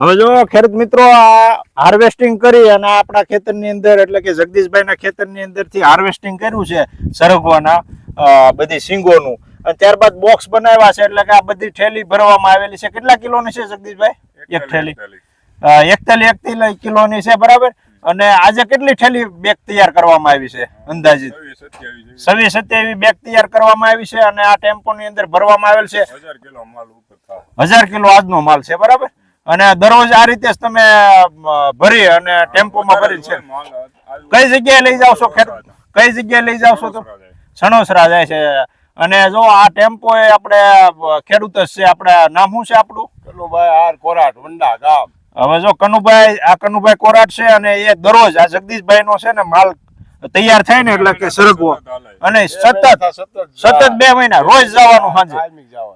હવે જો ખેડૂત મિત્રો આ હાર્વેસ્ટિંગ કરી અને આપણા ખેતરની અંદર એટલે કે જગદીશભાઈના ખેતરની અંદરથી હાર્વેસ્ટિંગ કર્યું છે સરગવાના બધી સિંગોનું અને ત્યારબાદ બોક્સ બનાવ્યા છે એટલે કે આ બધી ઠેલી ભરવામાં આવેલી છે. કેટલા કિલોની છે જગદીશભાઈ? એક થેલી. અ, એકતાલી એકતાલી કિલોની છે બરાબર? અને આજે કેટલી ઠેલી બેગ તૈયાર કરવામાં આવી છે અંદાજિત? છવ્વીસ સત્યાવીસ બેગ તૈયાર કરવામાં આવી છે અને આ ટેમ્પોની અંદર ભરવામાં આવેલ છે. હજાર કિલો આજનો માલ છે બરાબર? અને દરરોજ આ રીતે જ તમે ભરી અને ટેમ્પોમાં ભરી છે કઈ જગ્યાએ લઈ જાવ છો કઈ જગ્યાએ લઈ જાવ છો તો? સણોસરા જાય. છે. અને જો આ ટેમ્પો એ આપણે ખેડૂત જ છે. આપણે નામ શું છે આપણું? કનુભાઈ આર કોરાટ વંડા ગામ. હવે જો કનુભાઈ આ કનુભાઈ કોરાટ છે અને એ દરરોજ આ જગદીશભાઈ નો છે ને માલ તૈયાર થાય ને એટલે કે સરગવો. અને સતત સતત બે મહિના રોજ જવાનું સાંજે.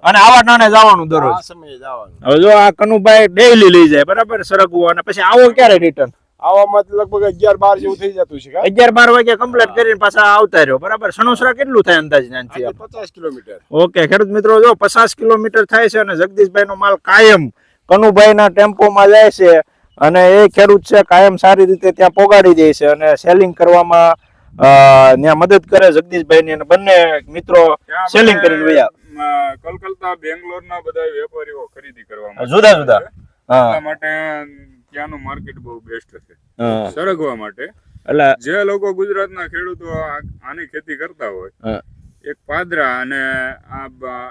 અને આવા નાને જવાનું દરરોજ. આ સમયે જવાનું. હવે જો આ કનુભાઈ ડેઈલી લઈ જાય બરાબર? સરગવું અને પછી આવો ક્યારે રિટર્ન આવામાં લગભગ અગિયાર બાર જેવું થઈ જતું છે અગિયાર બાર વાગે કમ્પ્લીટ કરીને પાછા આવતા રહ્યો બરાબર? સણોસરા કેટલું થાય અંદાજ નાનથી પચાસ કિલોમીટર. ઓકે ખેડૂત મિત્રો જો પચાસ કિલોમીટર થાય છે અને જગદીશભાઈ નો માલ કાયમ કનુભાઈ ના ટેમ્પોમાં જાય છે અને એ ખેડૂત છે કાયમ સારી રીતે ત્યાં પોગાડી દે છે અને સેલિંગ કરવામાં ત્યાં મદદ કરે જગદીશભાઈ ની બંને મિત્રો સેલિંગ કરીને વયા કલકત્તા બેંગ્લોર ના બધા વેપારીઓ ખરીદી કરવા માટે જુદા જુદા. એટલા માટે ત્યાંનું માર્કેટ બહુ બેસ્ટ છે. સરગવા માટે. એટલે જે લોકો ગુજરાતના ખેડૂતો આની ખેતી કરતા હોય એક પાદરા અને આ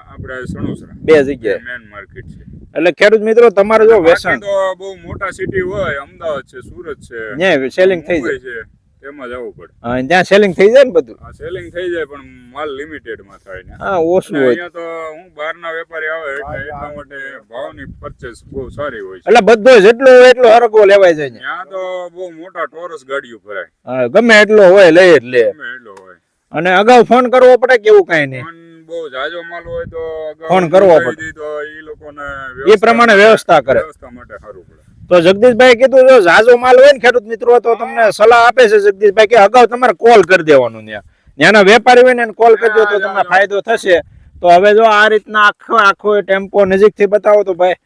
આપણે સણોસરા. બે જગ્યાએ. મેન માર્કેટ છે. એટલે ખેડૂત મિત્રો તમારે જો વેસણ તો બહુ મોટા સિટી હોય અમદાવાદ છે સુરત છે સેલિંગ થઈ જાય. છે. તેમાં જવું પડે. હા, ત્યાં સેલિંગ થઈ જાય ને બધું? હા સેલિંગ થઈ જાય પણ માલ લિમિટેડમાં થાય ને. હા ઓછું હોય. અહીંયા તો હું બહારના વેપારી આવે એટલે એટલા માટે ભાવની પરચેસ બહુ સારી હોય છે. એટલે બધો જેટલો હોય એટલો હરકો લેવાય જાય ને. ત્યાં તો બહુ મોટા ટોરસ ગાડીઓ ભરાય. હા, ગમે એટલો હોય લઈ એટલે લે. ગમે એટલો હોય. અને અગાઉ ફોન કરવો પડે કેવું કઈ નહીં? બહુ જાજો માલ હોય તો ફોન કરવો પડે. તો એ લોકોને એ પ્રમાણે વ્યવસ્થા કરે. વ્યવસ્થા માટે સારું પડે. તો જગદીશભાઈ કીધું જો જાજો માલ હોય ને ખેડૂત મિત્રો તો તમને સલાહ આપે છે જગદીશભાઈ કે અગાઉ તમારે કોલ કરી દેવાનું ત્યાં. ત્યાંના વેપારી હોય ને કોલ કરી દો તો તમને ફાયદો થશે. તો હવે જો આ રીતના આખો આખો ટેમ્પો નજીકથી બતાવો તો ભાઈ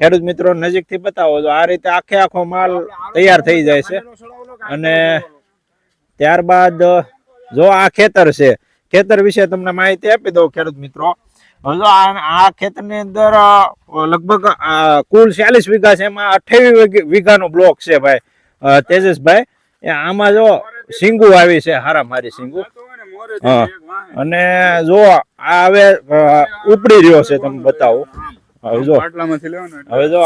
ખેડૂત મિત્રો નજીકથી બતાવો. તો આ રીતે આખે આખો માલ તૈયાર થઈ જાય છે. અને ત્યારબાદ જો આ ખેતર છે ખેતર વિશે તમને માહિતી આપી દઉં ખેડૂત મિત્રો. હજુ આ ખેતરની અંદર લગભગ કુલ ચાલીસ વીઘા છે એમાં અઠ્યાવીસ વીઘાનો બ્લોક છે ભાઈ. તેજસભાઈ એ આમાં જો સિંગુ આવી છે હારા મારી સિંગુ. હા. અને જો આ હવે ઉપડી રહ્યો છે તમે બતાવો. હવે જો હવે જો